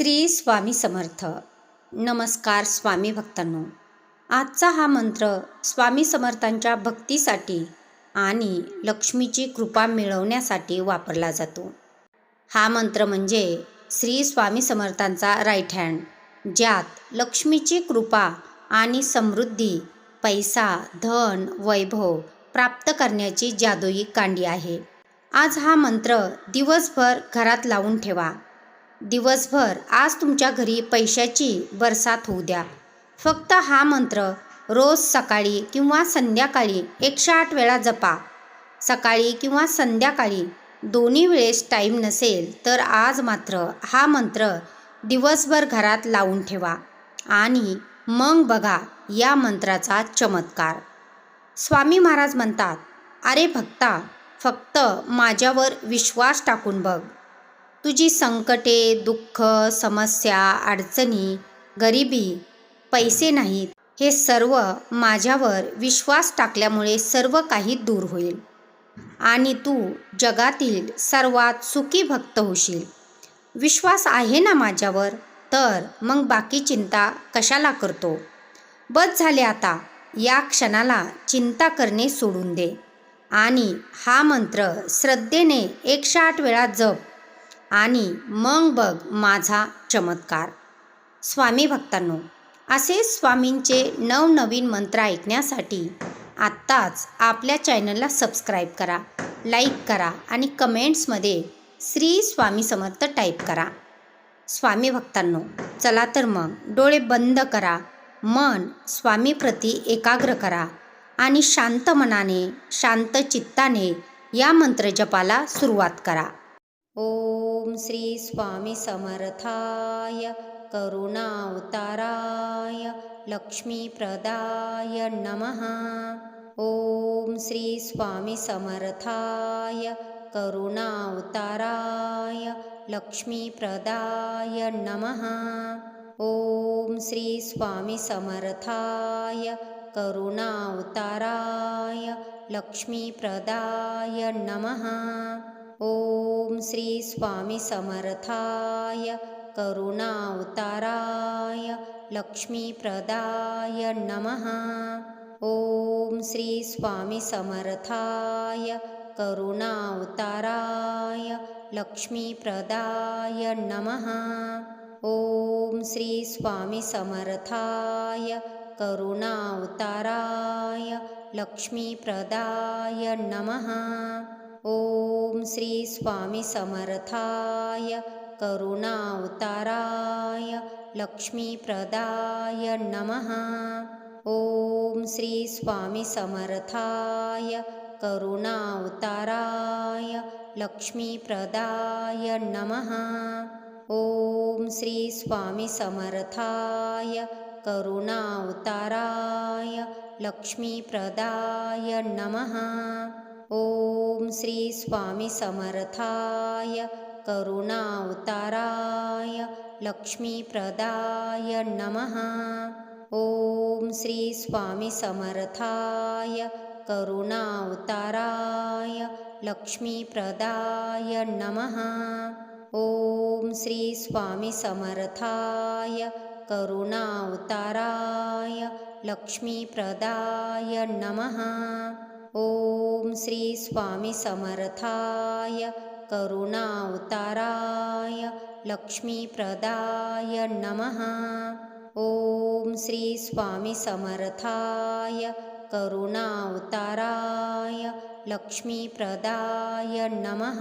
श्री स्वामी समर्थ. नमस्कार स्वामी भक्तांनो. आजचा हा मंत्र स्वामी समर्थांच्या भक्तीसाठी आणि लक्ष्मीची कृपा मिळवण्यासाठी वापरला जातो. हा मंत्र म्हणजे श्री स्वामी समर्थांचा राईट हँड ज्यात लक्ष्मीची कृपा आणि समृद्धी पैसा धन वैभव प्राप्त करण्याची जादुई कांडी आहे. आज हा मंत्र दिवसभर घरात लावून ठेवा. दिवसभर आज तुमच्या घरी पैशाची बरसात होऊ द्या. फक्त हा मंत्र रोज सकाळी किंवा संध्याकाळी एकशे आठ वेळा जपा. सकाळी किंवा संध्याकाळी दोन्ही वेळेस टाईम नसेल तर आज मात्र हा मंत्र दिवसभर घरात लावून ठेवा आणि मग बघा या मंत्राचा चमत्कार. स्वामी महाराज म्हणतात अरे भक्ता फक्त माझ्यावर विश्वास टाकून बघ. तुझी संकटे दुःख समस्या अडचणी गरिबी पैसे नाहीत. हे सर्व माझ्यावर विश्वास टाकल्यामुळे सर्व काही दूर होईल. आणि तू जगातील सर्वात सुखी भक्त होशील. विश्वास आहे ना माझ्यावर? तर मग बाकी चिंता कशाला करतो? बस झाले आता. या क्षणाला चिंता करणे सोडून दे. आणि हा मंत्र श्रद्धेने एकशे आठ वेळा जप. आणि मग बघ माझा चमत्कार. स्वामी भक्तांनो असे स्वामींचे नवनवीन मंत्र ऐकण्यासाठी आत्ताच आपल्या चॅनलला सबस्क्राईब करा लाईक करा आणि कमेंट्समध्ये श्री स्वामी समर्थ टाईप करा. स्वामी भक्तांनो चला तर मग डोळे बंद करा मन स्वामीप्रती एकाग्र करा आणि शांत मनाने शांत चित्ताने या मंत्रजपाला सुरुवात करा. ओम श्री स्वामी समर्थाय करुणावताराय लक्ष्मीप्रदाय नमः। ओम श्री स्वामी समर्थाय करुणावताराय लक्ष्मीप्रदाय नमः। ओम श्री स्वामी समर्थाय करुणावताराय लक्ष्मीप्रदाय नमः। ॐ श्रीस्वामिसमर्थाय करुणावताराय लक्ष्मीप्रदाय नमः। ॐ श्रीस्वामिसमर्थाय करुणावताराय लक्ष्मीप्रदाय नमः। ॐ श्रीस्वामिसमर्थाय करुणावताराय लक्ष्मीप्रदाय नमः। ॐ ओम श्री स्वामी समर्थाय करुणावताराय लक्ष्मीप्रदाय नमः। ओम श्री स्वामी समर्थाय करुणावताराय लक्ष्मीप्रदाय नमः। ओम श्री स्वामी समर्थाय करुणावताराय लक्ष्मीप्रदाय नमः। ओम श्री स्वामी समर्थाय करुणावताराय लक्ष्मीप्रदाय नमः। ओम श्री स्वामी समर्थाय करुणावताराय लक्ष्मीप्रदाय नमः। ओम श्री स्वामी समर्थाय करुणावताराय लक्ष्मीप्रदाय नमः। ओम श्री स्वामी समर्थाय करुणावताराय लक्ष्मीप्रदाय नमः। ओम श्री स्वामी समर्थाय करुणावताराय लक्ष्मीप्रदाय नमः।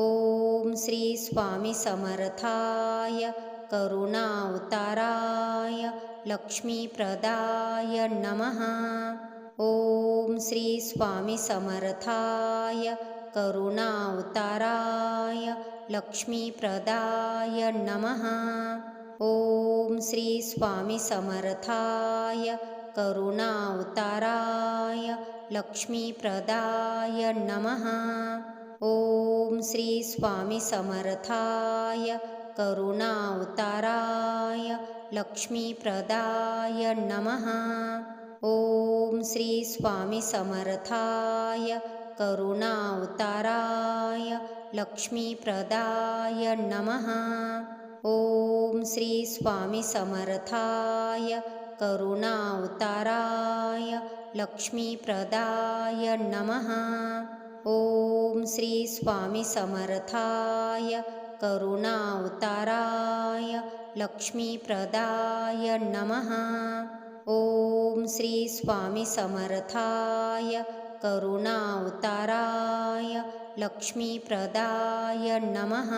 ओम श्री स्वामी समर्थाय करुणावताराय लक्ष्मीप्रदाय नमः। ओम श्री स्वामी समर्थाय करुणावताराय लक्ष्मीप्रदाय नमः. ओम श्री स्वामी समर्थाय करुणावताराय लक्ष्मीप्रदाय नमः. ओम श्री स्वामी समर्थाय करुणावताराय लक्ष्मीप्रदाय नमः. ओम श्री स्वामी समर्थाय करुणावताराय लक्ष्मीप्रदाय नमः। ओम श्री स्वामी समर्थाय करुणावताराय लक्ष्मीप्रदाय नमः। ओम श्री स्वामी समर्थाय करुणावताराय लक्ष्मीप्रदाय नमः। ओम श्री स्वामी समर्थाय करुणावताराय लक्ष्मीप्रदाय नमः।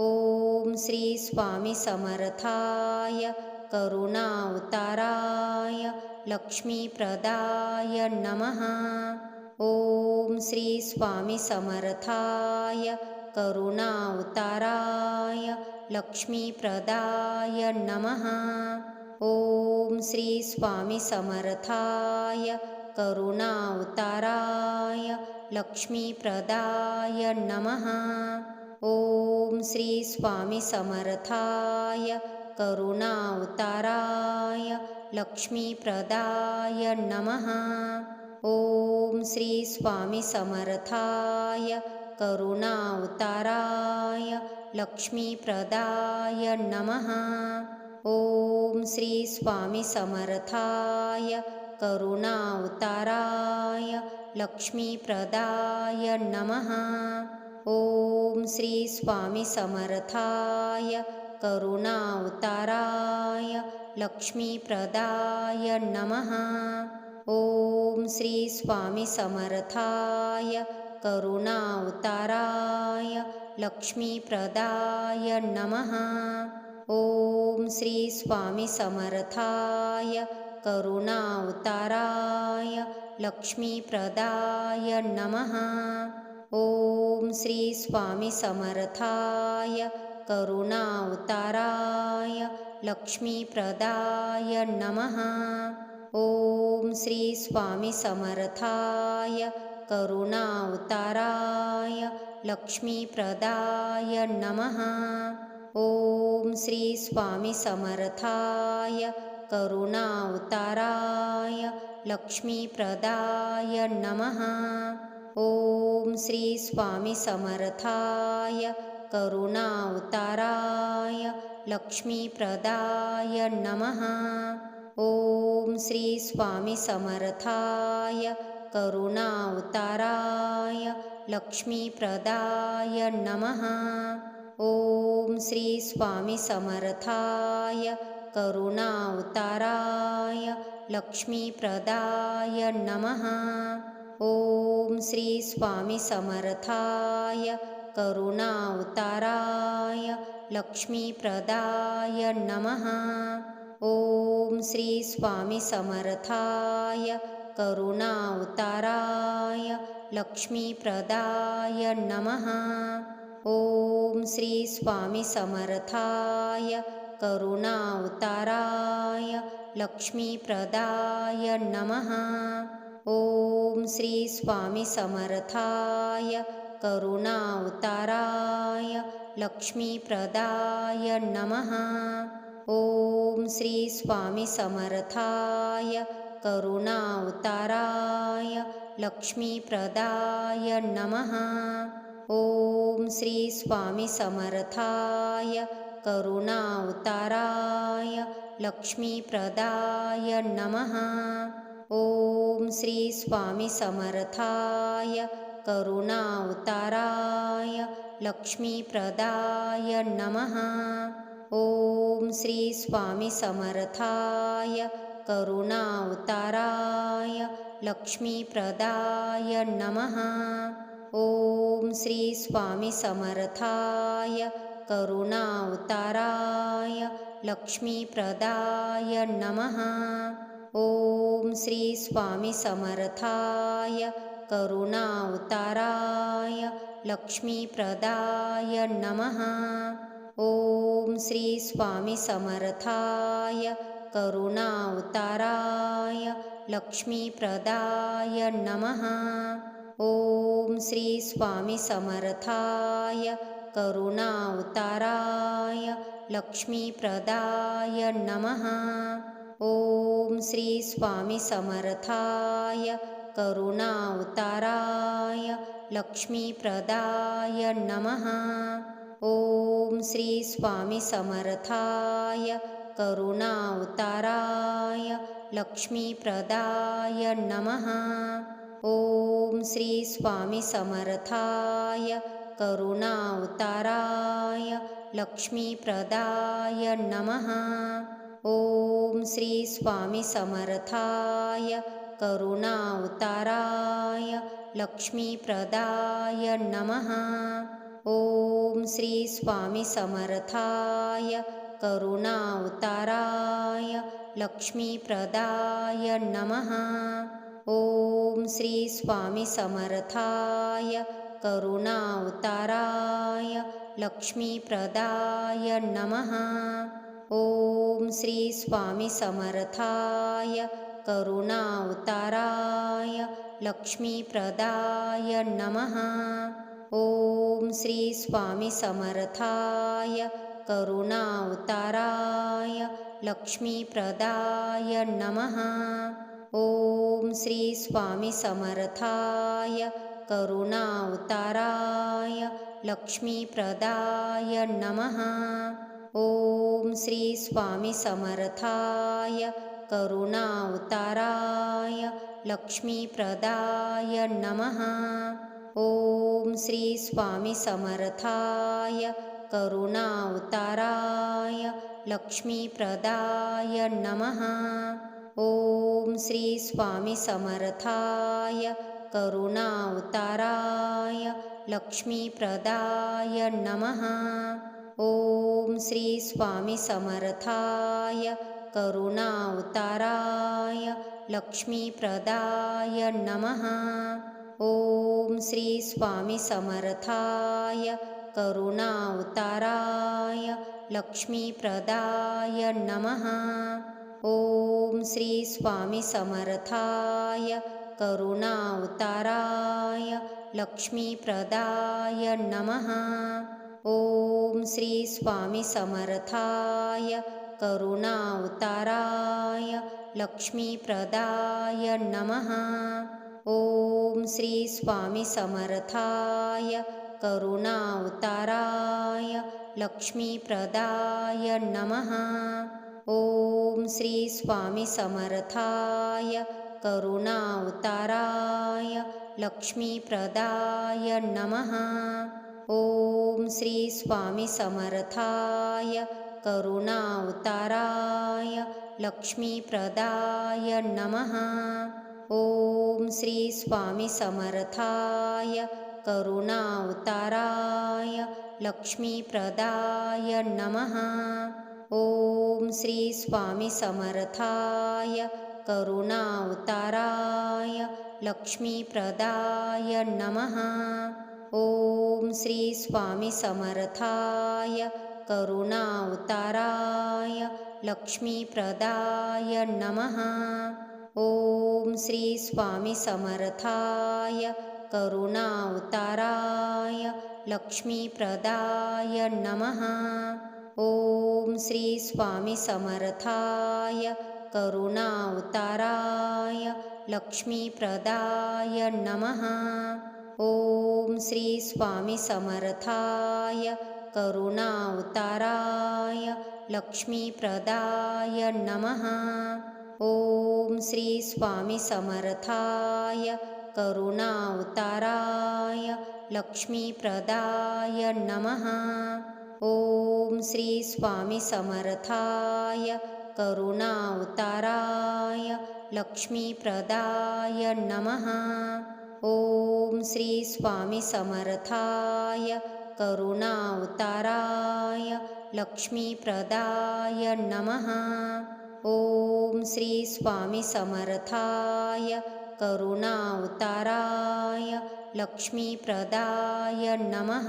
ओम श्री स्वामी समर्थाय करुणावताराय लक्ष्मीप्रदाय नमः। ओम श्री स्वामी समर्थाय करुणावताराय लक्ष्मीप्रदाय नमः। ओम श्री स्वामी समर्थाय करुणावताराय लक्ष्मीप्रदाय नमः। ओम श्री स्वामी समर्थाय करुणावताराय लक्ष्मीप्रदाय नमः। ओम श्री स्वामी समर्थाय करुणावताराय लक्ष्मीप्रदाय नमः। ओम श्री स्वामी समर्थाय करुणावताराय लक्ष्मीप्रदाय नमः। ओम श्री स्वामी समर्थाय करुणावताराय लक्ष्मीप्रदाय नमः। ओम श्री स्वामी समर्थाय करुणावताराय लक्ष्मीप्रदाय नमः। ओम श्री स्वामी समर्थाय करुणावताराय लक्ष्मीप्रदाय नमः। ओम श्री स्वामी समर्थाय करुणावताराय लक्ष्मीप्रदाय नमः। ओम श्री स्वामी समर्थाय करुणावताराय लक्ष्मीप्रदाय नमः। ओम श्री स्वामी समर्थाय करुणावताराय लक्ष्मीप्रदाय नमः। ओम श्री स्वामी समर्थाय करुणावताराय लक्ष्मीप्रदाय नमः। ओम श्री स्वामी समर्थाय करुणावताराय लक्ष्मीप्रदाय नमः। ओम श्री स्वामी समर्थाय करुणावताराय लक्ष्मीप्रदाय नमः। ओम श्री स्वामी समर्थाय करुणावताराय लक्ष्मीप्रदाय नमः। ओम श्री स्वामी समर्थाय करुणावताराय लक्ष्मीप्रदाय नमः। ओम श्री स्वामी समर्थाय करुणावताराय लक्ष्मीप्रदाय नमः। ओम श्री स्वामी समर्थाय करुणावताराय लक्ष्मीप्रदाय नमः। ओम श्री स्वामी समर्थाय करुणावताराय लक्ष्मीप्रदाय नमः। ओम श्री स्वामी समर्थाय करुणावताराय लक्ष्मीप्रदाय नमः। ओम श्री स्वामी समर्थाय करुणावताराय लक्ष्मीप्रदाय नमः। ओम श्री स्वामी समर्थाय करुणावताराय लक्ष्मीप्रदाय नमः। ओम श्री स्वामी समर्थाय करुणावताराय लक्ष्मीप्रदाय नमः। ओम श्री स्वामी समर्थाय करुणावताराय लक्ष्मीप्रदाय नमः। ओम श्री स्वामी समर्थाय करुणावताराय लक्ष्मीप्रदाय नमः। ओम श्री स्वामी समर्थाय करुणावताराय लक्ष्मीप्रदाय नमः। ओम श्री स्वामी समर्थाय करुणावताराय लक्ष्मीप्रदाय नमः। ओम श्री स्वामी समर्थाय करुणावताराय लक्ष्मीप्रदाय नमः। ओम श्री स्वामी समर्थाय करुणावताराय लक्ष्मीप्रदाय नमः। ओम श्री स्वामी समर्थाय करुणावताराय लक्ष्मीप्रदाय नमः। ओम श्री स्वामी समर्थाय करुणावताराय लक्ष्मीप्रदाय नमः। ओम श्री स्वामी समर्थाय करुणावताराय लक्ष्मीप्रदाय नमः। ओम श्री स्वामी समर्थाय करुणावताराय लक्ष्मीप्रदाय नमः। ओम श्री स्वामी समर्थाय करुणावताराय लक्ष्मीप्रदाय नमः। ओम श्री स्वामी समर्थाय करुणावताराय लक्ष्मीप्रदाय नमः। ओम श्री स्वामी समर्थाय करुणावताराय लक्ष्मीप्रदाय नमः। ओम श्री स्वामी समर्थाय करुणावताराय लक्ष्मीप्रदाय नमः। ओम श्री स्वामी समर्थाय करुणावताराय लक्ष्मीप्रदाय नमः। ओम श्री स्वामी समर्थाय करुणावताराय लक्ष्मीप्रदाय नमः। ओम श्री स्वामी समर्थाय करुणावताराय लक्ष्मीप्रदाय नमः। ओम श्री स्वामी समर्थाय करुणावताराय लक्ष्मीप्रदाय नमः। ओम श्री स्वामी समर्थाय करुणावताराय लक्ष्मीप्रदाय नमः। ओम श्री स्वामी समर्थाय करुणावताराय लक्ष्मीप्रदाय नमः। ओम श्री स्वामी समर्थाय करुणावताराय लक्ष्मीप्रदाय नमः। ओम श्री स्वामी समर्थाय करुणावताराय लक्ष्मीप्रदाय नमः। ओम श्री स्वामी समर्थाय करुणावताराय लक्ष्मीप्रदाय नमः। ओम श्री स्वामी समर्थाय. करुणावताराय. लक्ष्मीप्रदाय नमः. ओम श्री स्वामी समर्थाय. करुणावताराय. लक्ष्मीप्रदाय नमः. ओम श्री स्वामी समर्थाय. करुणावताराय. लक्ष्मीप्रदाय नमः. ओम श्री स्वामी समर्थाय करुणावताराय लक्ष्मीप्रदाय नमः। ओम श्री स्वामी समर्थाय करुणावताराय लक्ष्मीप्रदाय नमः। ओम श्री स्वामी समर्थाय करुणावताराय लक्ष्मीप्रदाय नमः। ओम श्री स्वामी समर्थाय करुणावताराय लक्ष्मीप्रदाय नमः। ओम श्री स्वामी समर्थाय करुणावताराय लक्ष्मीप्रदाय नमः। ओम श्री स्वामी समर्थाय करुणावताराय लक्ष्मीप्रदाय नमः।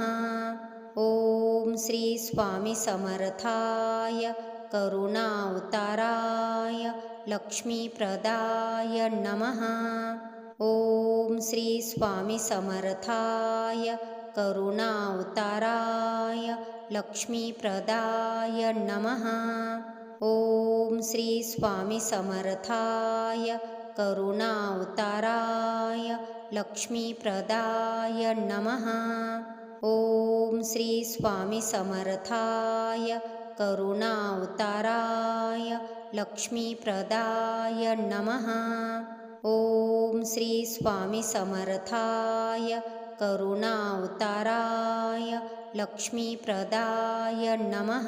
ओम श्री स्वामी समर्थाय करुणावताराय लक्ष्मीप्रदाय नमः। ओम श्री स्वामी समर्थाय करुणावताराय लक्ष्मीप्रदाय नमः। ओम श्री स्वामी समर्थाय करुणावताराय लक्ष्मीप्रदाय नमः। ओम श्री स्वामी समर्थाय करुणावताराय लक्ष्मीप्रदाय नमः। ओम श्री स्वामी समर्थाय करुणावताराय लक्ष्मीप्रदाय नमः।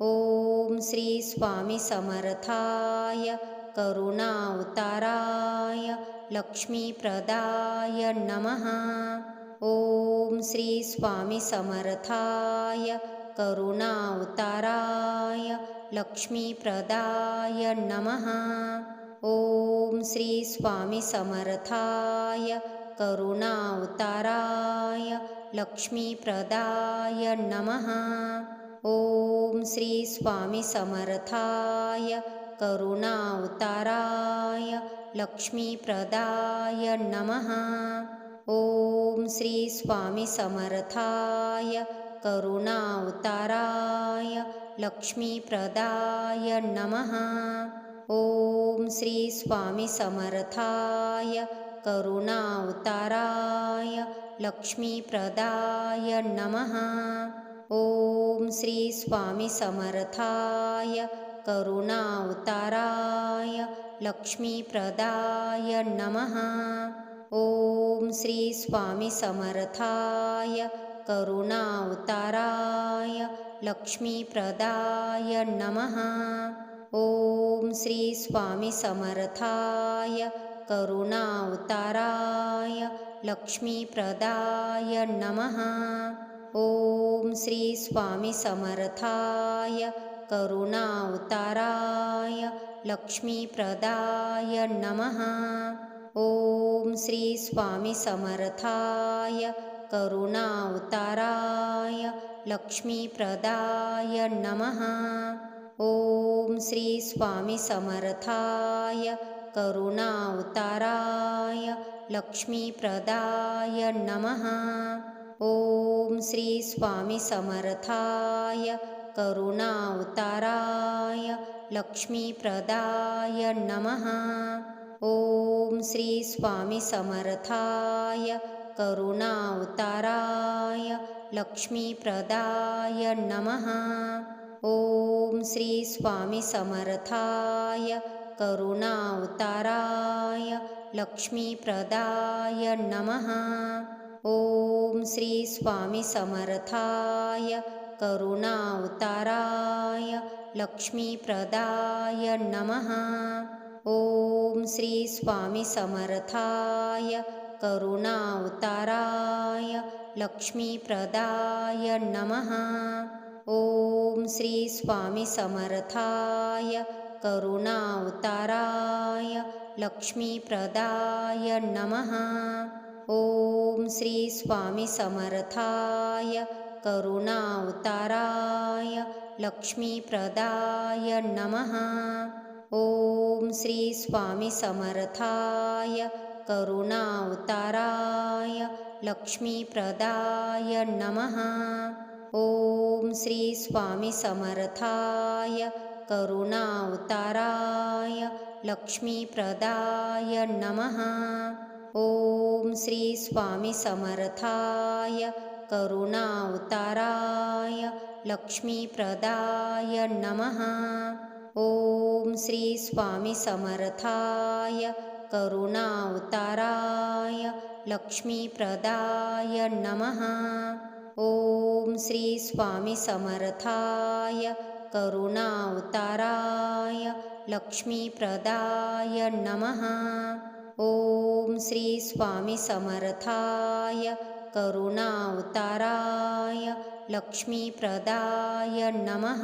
ओम श्री स्वामी समर्थाय करुणावताराय लक्ष्मीप्रदाय नमः। ओम श्री स्वामी समर्थाय करुणावताराय लक्ष्मीप्रदाय नमः। ओम श्री स्वामी समर्थाय करुणावताराय लक्ष्मीप्रदाय नमः। ओम श्री स्वामी समर्थाय करुणावताराय लक्ष्मीप्रदाय नमः। ओम श्री स्वामी समर्थाय करुणावताराय लक्ष्मीप्रदाय नमः। ओम श्री स्वामी समर्थाय करुणावताराय लक्ष्मीप्रदाय नमः। ओम श्री स्वामी समर्थाय करुणावताराय लक्ष्मीप्रदाय नमः। ओम श्री स्वामी समर्थाय करुणावताराय लक्ष्मीप्रदाय नमः। ओम श्री स्वामी समर्थाय करुणावताराय लक्ष्मीप्रदाय नमः। ओम श्री स्वामी समर्थाय करुणावताराय लक्ष्मीप्रदाय नमः। ओम श्री स्वामी समर्थाय करुणावताराय लक्ष्मीप्रदाय नमः। ओम श्री स्वामी समर्थाय करुणावताराय लक्ष्मीप्रदाय नमः। ओम श्री स्वामी समर्थाय करुणावताराय लक्ष्मीप्रदाय नमः। ओम श्री स्वामी समर्थाय करुणावताराय लक्ष्मीप्रदाय नमः। ओम श्री स्वामी समर्थाय करुणावताराय लक्ष्मीप्रदाय नमः। ओम श्री स्वामी समर्थाय करुणावताराय लक्ष्मीप्रदाय नमः। ओम श्री स्वामी समर्थाय करुणावताराय लक्ष्मीप्रदाय नमः। ओम श्री स्वामी समर्थाय करुणावताराय लक्ष्मीप्रदाय नमः। ओम श्री स्वामी समर्थाय करुणावताराय लक्ष्मीप्रदाय नमः। ओम श्री स्वामी समर्थाय करुणावताराय लक्ष्मीप्रदाय नमः। ओम श्री स्वामी समर्थाय करुणावताराय लक्ष्मीप्रदाय नमः। ओम श्री स्वामी समर्थाय करुणावताराय लक्ष्मीप्रदाय नमः। ओम श्री स्वामी समर्थाय करुणावताराय लक्ष्मीप्रदाय नमः। ओम श्री स्वामी समर्थाय करुणावताराय लक्ष्मीप्रदाय नमः। ओम श्री स्वामी समर्थाय करुणावताराय लक्ष्मीप्रदाय नमः।